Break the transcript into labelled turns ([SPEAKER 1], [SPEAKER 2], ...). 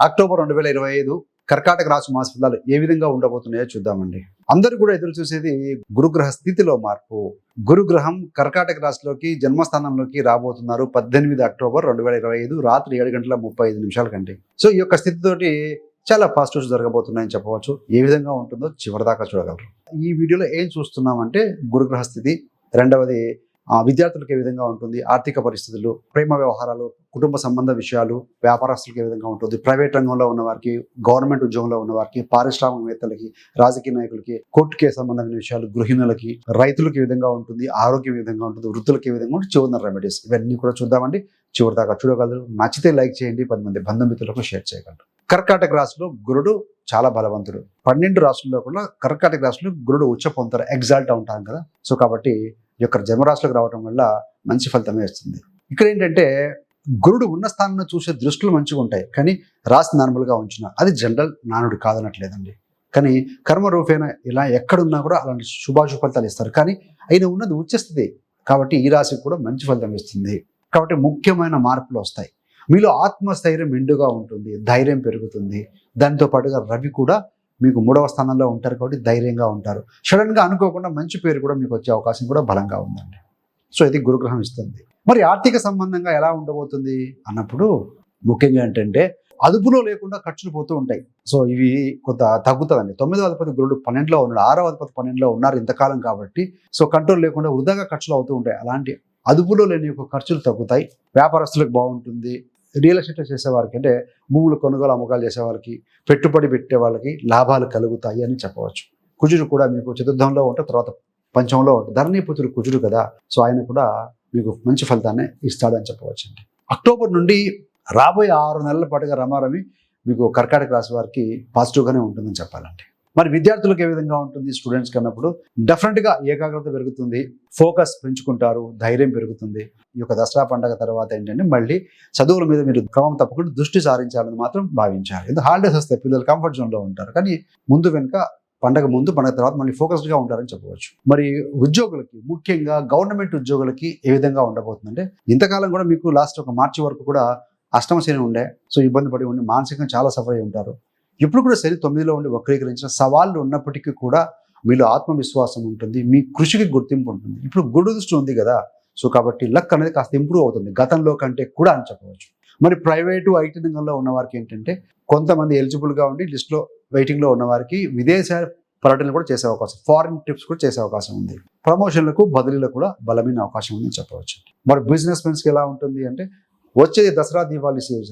[SPEAKER 1] October రెండు వేల ఇరవై ఐదు కర్కాటక రాశి మాస ఫలితాలు ఏ విధంగా ఉండబోతున్నాయో చూద్దామండి. అందరూ కూడా ఎదురు చూసేది గురుగ్రహ స్థితిలో మార్పు. గురుగ్రహం కర్కాటక రాశిలోకి జన్మస్థానంలోకి రాబోతున్నారు పద్దెనిమిది అక్టోబర్ రెండు వేల ఇరవై ఐదు రాత్రి ఏడు గంటల ముప్పై ఐదు నిమిషాల కంటే సో ఈ యొక్క స్థితితోటి చాలా పాజిటివ్స్ జరగబోతున్నాయని చెప్పవచ్చు. ఏ విధంగా ఉంటుందో చివరిదాకా చూడగలరు. ఈ వీడియోలో ఏం చూస్తున్నామంటే గురుగ్రహ స్థితి రెండవది విద్యార్థులకు ఏ విధంగా ఉంటుంది ఆర్థిక పరిస్థితులు ప్రేమ వ్యవహారాలు కుటుంబ సంబంధ విషయాలు వ్యాపారస్తులకు ఏ విధంగా ఉంటుంది ప్రైవేట్ రంగంలో ఉన్న వారికి గవర్నమెంట్ ఉద్యోగంలో ఉన్న వారికి పారిశ్రామికవేత్తలకి రాజకీయ నాయకులకి కోర్టు కేసు సంబంధమైన విషయాలు గృహిణులకి రైతులకు ఏ విధంగా ఉంటుంది ఆరోగ్యం ఏ విధంగా ఉంటుంది వృద్ధులకు ఏ విధంగా ఉంటుంది చివరి రెమెడీస్. ఇవన్నీ కూడా చూద్దామండి. చివరి దాకా చూడగలరు. నచ్చితే లైక్ చేయండి పది మంది బంధుమిత్రులకు షేర్ చేయగలరు. కర్కాటక రాశిలో గురుడు చాలా బలవంతుడు. పన్నెండు రాష్ట్రాల్లో కూడా కర్కాటక రాశిలో గురుడు ఉచ్చ పొందుతారు ఎగ్జాల్ట్ ఉంటాం కదా. సో కాబట్టి ఈ యొక్క జన్మరాశులకు రావడం వల్ల మంచి ఫలితమే వస్తుంది. ఇక్కడ ఏంటంటే గురుడు ఉన్న స్థానంలో చూసే దృష్టిలు మంచిగా ఉంటాయి. కానీ రాశి నార్మల్గా ఉంచిన అది జనరల్ నానుడు కాదనట్లేదండి. కానీ కర్మ రూపేణ ఇలా ఎక్కడున్నా కూడా అలాంటి శుభాశుభ ఫలితాలు ఇస్తారు. కానీ అయినా ఉన్నది ఉచ్చేస్తుంది కాబట్టి ఈ రాశికి కూడా మంచి ఫలితం ఇస్తుంది కాబట్టి ముఖ్యమైన మార్పులు వస్తాయి. మీలో ఆత్మస్థైర్యం మెండుగా ఉంటుంది. ధైర్యం పెరుగుతుంది. దాంతో పాటుగా రవి కూడా మీకు మూడవ స్థానంలో ఉంటారు కాబట్టి ధైర్యంగా ఉంటారు. సడన్గా అనుకోకుండా మంచి పేరు కూడా మీకు వచ్చే అవకాశం కూడా బలంగా ఉందండి. సో ఇది గురుగ్రహం ఇస్తుంది. మరి ఆర్థిక సంబంధంగా ఎలా ఉండబోతుంది అన్నప్పుడు ముఖ్యంగా ఏంటంటే అదుపులో లేకుండా ఖర్చులు పోతూ ఉంటాయి. సో ఇవి కొంత తగ్గుతుందండి. తొమ్మిదవ అధిపతి గురుడు పన్నెండులో ఉన్నాడు. ఆరవ అధిపతి పన్నెండులో ఉన్నారు ఇంతకాలం కాబట్టి. సో కంట్రోల్ లేకుండా వృధాగా ఖర్చులు అవుతూ ఉంటాయి. అలాంటి అదుపులో లేని యొక్క ఖర్చులు తగ్గుతాయి. వ్యాపారస్తులకు బాగుంటుంది. రియల్ ఎస్టేట్ చేసేవారికి అంటే భూములు కొనుగోలు అమ్మకాలు చేసేవాళ్ళకి పెట్టుబడి పెట్టే వాళ్ళకి లాభాలు కలుగుతాయి అని చెప్పవచ్చు. కుజుడు కూడా మీకు చతుర్థంలో ఉంటే తర్వాత పంచంలో ఉంటుంది ధరణీపుత్రుడు కుజుడు కదా సో ఆయన కూడా మీకు మంచి ఫలితాన్ని ఇస్తాడని చెప్పవచ్చు అండి అక్టోబర్ నుండి రాబోయే ఆరు నెలల పాటుగా రమారమి మీకు కర్కాటక రాశి వారికి పాజిటివ్గానే ఉంటుందని చెప్పాలండి. మరి విద్యార్థులకు ఏ విధంగా ఉంటుంది స్టూడెంట్స్ కన్నప్పుడు డెఫినెట్గా ఏకాగ్రత పెరుగుతుంది ఫోకస్ పెంచుకుంటారు ధైర్యం పెరుగుతుంది. ఈ యొక్క దసరా పండగ తర్వాత ఏంటంటే మళ్ళీ చదువుల మీద మీరు క్రమం తప్పకుండా దృష్టి సారించాలని మాత్రం భావించాలి. ఎందుకు హాలిడేస్ వస్తే పిల్లలు కంఫర్ట్ జోన్లో ఉంటారు. కానీ ముందు వెనుక పండగ ముందు పండగ తర్వాత మళ్ళీ ఫోకస్డ్గా ఉంటారని చెప్పవచ్చు. మరి ఉద్యోగులకి ముఖ్యంగా గవర్నమెంట్ ఉద్యోగులకి ఏ విధంగా ఉండబోతుందంటే ఇంతకాలం కూడా మీకు లాస్ట్ ఒక మార్చి వరకు కూడా అష్టమ శని ఉండే. సో ఇబ్బంది పడి ఉండి మానసికంగా చాలా సఫర్ అయి ఉంటారు. ఇప్పుడు కూడా సరే తొమ్మిదిలో ఉండి వక్రీకరించిన సవాళ్ళు ఉన్నప్పటికీ కూడా మీలో ఆత్మవిశ్వాసం ఉంటుంది మీ కృషికి గుర్తింపు ఉంటుంది. ఇప్పుడు గురు దృష్టి ఉంది కదా సో కాబట్టి లక్ అనేది కాస్త ఇంప్రూవ్ అవుతుంది గతంలో కంటే కూడా అని చెప్పవచ్చు. మరి ప్రైవేటు ఐటీ రంగంలో ఉన్నవారికి ఏంటంటే కొంతమంది ఎలిజిబుల్గా ఉండి లిస్ట్లో వెయిటింగ్లో ఉన్నవారికి విదేశ పర్యటనలు కూడా చేసే అవకాశం ఫారిన్ ట్రిప్స్ కూడా చేసే అవకాశం ఉంది. ప్రమోషన్లకు బదిలీలకు కూడా బలమైన అవకాశం ఉందని చెప్పవచ్చు. మరి బిజినెస్ మెన్స్కి ఎలా ఉంటుంది అంటే వచ్చేది దసరా దీపావళి సీజన్.